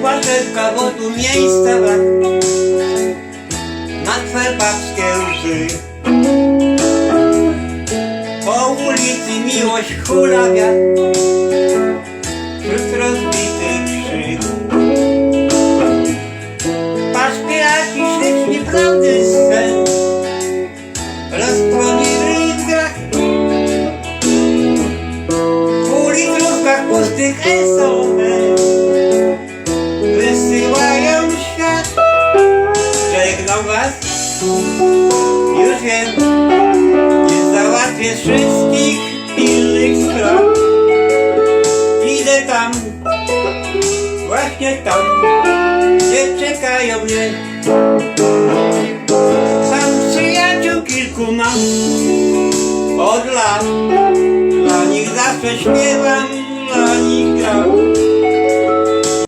płaczewka, bo tu miejsca brak. Na twe łzy. Po ulicy miłość hulawia Wśród rozbitych krzyk Patrz jaki śliczny prawdy sen. Roztrwoni w rydzach W litrówkach pustych SOS Żegnam was. Już wiem Nie załatwię wszystkich pilnych spraw Idę tam Właśnie tam Gdzie czekają mnie. Sam przyjaciół kilku mam. Od lat Dla nich zawsze śpiewam Dla nich gram